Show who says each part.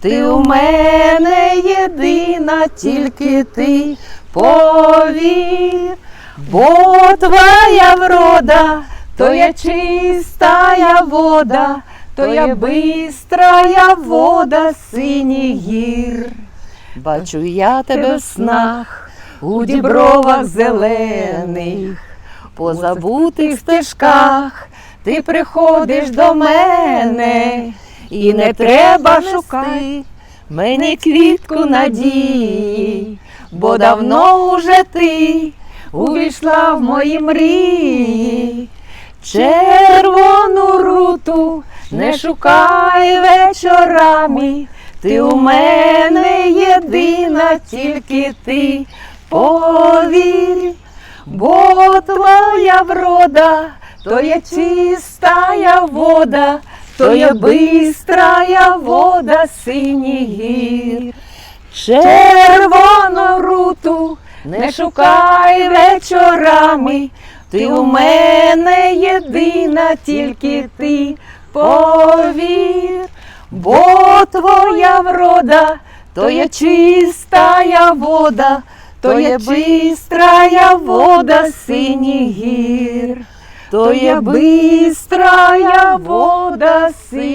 Speaker 1: ти у мене єдина, тільки ти повір, бо твоя врода, то є чистая вода, то є бистрая вода синіх гір. Бачу я тебе в снах, у дібровах зелених, по забутих стежках ти приходиш до мене, і не треба шукати мені квітку надії, бо давно уже ти увійшла в мої мрії. Червону руту не шукай вечорами, ти у мене єдина, тільки ти повір, бо твоя врода, то є чистая вода, то є бистрая вода синіх гір. Червону руту не шукай вечорами, ти у мене єдина, тільки ти повір, бо твоя врода, то є чистая вода, то є бистрая вода синіх гір, то є бистрая вода синіх гір.